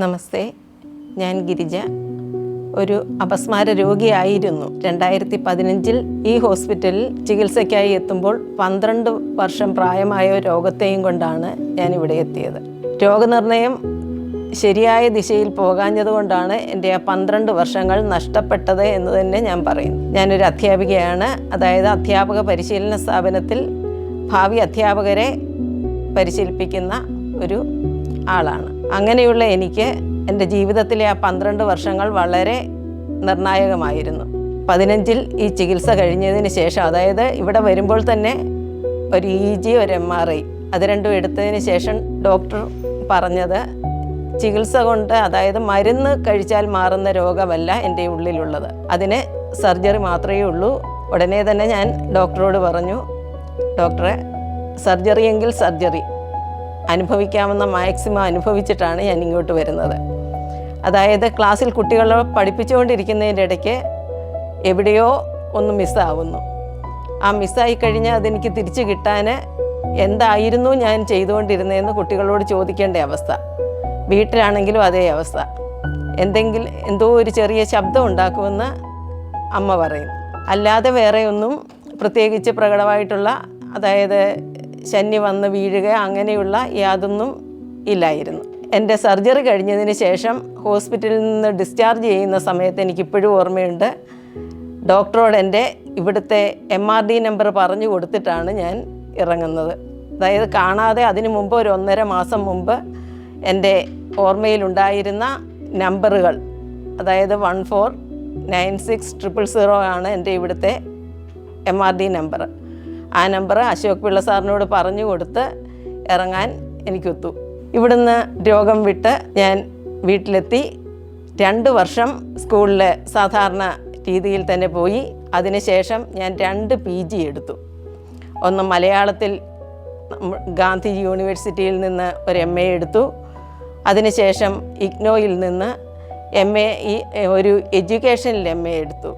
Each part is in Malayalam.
നമസ്തേ. ഞാൻ ഗിരിജ. ഒരു അപസ്മാര രോഗിയായിരുന്നു. രണ്ടായിരത്തി പതിനഞ്ചിൽ ഈ ഹോസ്പിറ്റലിൽ ചികിത്സയ്ക്കായി എത്തുമ്പോൾ പന്ത്രണ്ട് വർഷം പ്രായമായ രോഗത്തെയും കൊണ്ടാണ് ഞാൻ ഇവിടെ എത്തിയത്. രോഗനിർണയം ശരിയായ ദിശയിൽ പോകാഞ്ഞതുകൊണ്ടാണ് എന്റെ ആ പന്ത്രണ്ട് വർഷങ്ങൾ നഷ്ടപ്പെട്ടത് എന്ന് തന്നെ ഞാൻ പറയുന്നു. ഞാനൊരു അധ്യാപികയാണ്. അതായത് അധ്യാപക പരിശീലന സ്ഥാപനത്തിൽ ഭാവി അധ്യാപകരെ പരിശീലിപ്പിക്കുന്ന ഒരു ആളാണ്. അങ്ങനെയുള്ള എനിക്ക് എന്റെ ജീവിതത്തിലെ ആ പന്ത്രണ്ട് വർഷങ്ങൾ വളരെ നിർണായകമായിരുന്നു. പതിനഞ്ചിൽ ഈ ചികിത്സ കഴിഞ്ഞതിന് ശേഷം അതായത് ഇവിടെ വരുമ്പോൾ തന്നെ ഒരു ഇ ജി ഒരു എം ആർ ഐ അത് രണ്ടും എടുത്തതിന് ശേഷം ഡോക്ടർ പറഞ്ഞത് ചികിത്സ കൊണ്ട് അതായത് മരുന്ന് കഴിച്ചാൽ മാറുന്ന രോഗമല്ല എന്റെ ഉള്ളിലുള്ളത്. അതിന് സർജറി മാത്രമേ ഉള്ളൂ. ഉടനെ തന്നെ ഞാൻ ഡോക്ടറോട് പറഞ്ഞു ഡോക്ടറെ സർജറി എങ്കിൽ സർജറി അനുഭവിക്കാവുന്ന മാക്സിമം അനുഭവിച്ചിട്ടാണ് ഞാൻ ഇങ്ങോട്ട് വരുന്നത്. അതായത് ക്ലാസ്സിൽ കുട്ടികളെ പഠിപ്പിച്ചുകൊണ്ടിരിക്കുന്നതിന്റെ ഇടയ്ക്ക് എവിടെയോ ഒന്ന് മിസ്സാവുന്നു. ആ മിസ്സായി കഴിഞ്ഞാൽ അതെനിക്ക് തിരിച്ചു കിട്ടാൻ എന്തായിരുന്നു ഞാൻ ചെയ്തുകൊണ്ടിരുന്നതെന്ന് കുട്ടികളോട് ചോദിക്കേണ്ട അവസ്ഥ. വീട്ടിലാണെങ്കിലും അതേ അവസ്ഥ. എന്തെങ്കിലും എന്തോ ഒരു ചെറിയ ശബ്ദം ഉണ്ടാക്കുമെന്ന് അമ്മ പറയും അല്ലാതെ വേറെ ഒന്നും പ്രത്യേകിച്ച് പ്രകടമായിട്ടുള്ള അതായത് ശനി വന്ന് വീഴുക അങ്ങനെയുള്ള യാതൊന്നും ഇല്ലായിരുന്നു. എന്റെ സർജറി കഴിഞ്ഞതിന് ശേഷം ഹോസ്പിറ്റലിൽ നിന്ന് ഡിസ്ചാർജ് ചെയ്യുന്ന സമയത്ത് എനിക്കിപ്പോഴും ഓർമ്മയുണ്ട്. ഡോക്ടറോട് എന്റെ ഇവിടുത്തെ എം ആർ ഡി നമ്പർ പറഞ്ഞു കൊടുത്തിട്ടാണ് ഞാൻ ഇറങ്ങുന്നത്. അതായത് കാണാതെ അതിനു മുമ്പ് ഒരു ഒന്നര മാസം മുമ്പ് എന്റെ ഓർമ്മയിലുണ്ടായിരുന്ന നമ്പറുകൾ അതായത് one four nine six triple zero ആണ് എന്റെ ഇവിടുത്തെ എം ആർ ഡി നമ്പർ. ആ നമ്പർ അശോക് പിള്ള സാറിനോട് പറഞ്ഞു കൊടുത്ത് ഇറങ്ങാൻ എനിക്കൊത്തു. ഇവിടുന്ന് രോഗം വിട്ട് ഞാൻ വീട്ടിലെത്തി. രണ്ട് വർഷം സ്കൂളിലെ സാധാരണ രീതിയിൽ തന്നെ പോയി. അതിനുശേഷം ഞാൻ രണ്ട് പി ജി എടുത്തു. ഒന്ന് മലയാളത്തിൽ ഗാന്ധി യൂണിവേഴ്സിറ്റിയിൽ നിന്ന് ഒരു എം എ എടുത്തു. അതിനുശേഷം ഇഗ്നോയിൽ നിന്ന് എം എ ഈ ഒരു എഡ്യൂക്കേഷനിൽ എം എ എടുത്തു.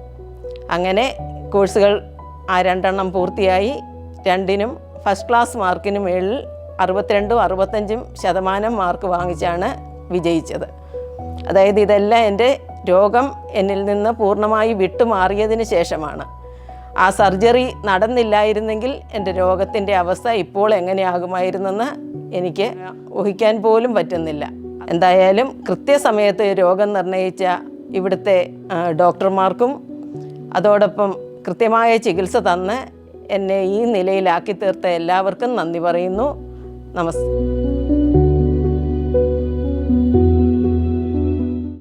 അങ്ങനെ കോഴ്സുകൾ ആ രണ്ടെണ്ണം പൂർത്തിയായി. രണ്ടിനും ഫസ്റ്റ് ക്ലാസ് മാർക്കിന് മേളിൽ അറുപത്തിരണ്ടും അറുപത്തഞ്ചും ശതമാനം മാർക്ക് വാങ്ങിച്ചാണ് വിജയിച്ചത്. അതായത് ഇതെല്ലാം എന്റെ രോഗം എന്നിൽ നിന്ന് പൂർണമായി വിട്ടുമാറിയതിന് ശേഷമാണ്. ആ സർജറി നടന്നില്ലായിരുന്നെങ്കിൽ എന്റെ രോഗത്തിന്റെ അവസ്ഥ ഇപ്പോൾ എങ്ങനെയാകുമായിരുന്നെന്ന് എനിക്ക് ഊഹിക്കാൻ പോലും പറ്റുന്നില്ല. എന്തായാലും കൃത്യസമയത്ത് രോഗം നിർണയിച്ച ഇവിടുത്തെ ഡോക്ടർമാർക്കും അതോടൊപ്പം കൃത്യമായ ചികിത്സ തന്ന് എന്നെ ഈ നിലയിലാക്കി തീർത്ത എല്ലാവർക്കും നന്ദി പറയുന്നു. നമസ്തേ